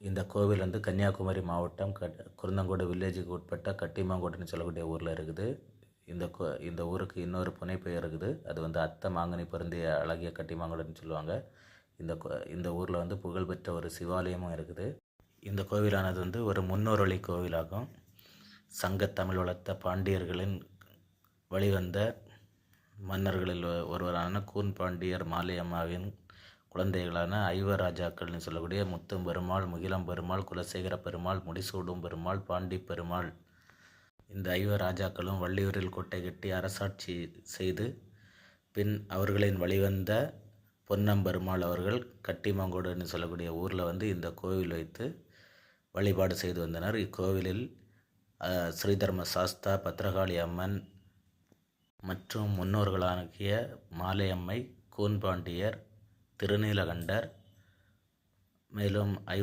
இந்த கோவில் வந்து கன்னியாகுமரி மாவட்டம் கட் குருந்தங்கோடு வில்லேஜுக்கு உட்பட்ட கட்டிமாங்கோடுன்னு சொல்லக்கூடிய ஊரில் இருக்குது. இந்த கோ இந்த ஊருக்கு இன்னொரு புனைப்பெயர் இருக்குது. அது வந்து அத்தை மாங்கனி பொருந்திய அழகிய கட்டிமாங்கோடுன்னு சொல்லுவாங்க. இந்த கோ இந்த ஊரில் வந்து புகழ்பெற்ற ஒரு சிவாலயமும் இருக்குது. இந்த கோவிலானது வந்து ஒரு முன்னோரொளி கோவிலாகும். சங்கத்தமிழ் வளர்த்த பாண்டியர்களின் வழிவந்த மன்னர்களில் ஒருவரான கூன் பாண்டியர் மாலையம்மாவின் குழந்தைகளான ஐவராஜாக்கள்னு ராஜாக்கள்னு சொல்லக்கூடிய முத்தம் பெருமாள் முகிலம் பெருமாள் குலசேகர பெருமாள் முடிசூடும் பெருமாள் பாண்டி பெருமாள். இந்த ஐவராஜாக்களும் ராஜாக்களும் வள்ளியூரில் கோட்டை கட்டி அரசாட்சி செய்து பின் அவர்களின் வழிவந்த பொன்னம்பெருமாள் அவர்கள் கட்டிமங்கோடுன்னு சொல்லக்கூடிய ஊரில் வந்து இந்த கோவில் வைத்து வழிபாடு செய்து வந்தனர். இக்கோவிலில் ஸ்ரீதர்ம சாஸ்தா பத்ரகாளி அம்மன் மற்றும் முன்னோர்களாகிய மாலையம்மை கூன்பாண்டியர் திருநீலகண்டர். மேலும் ஐ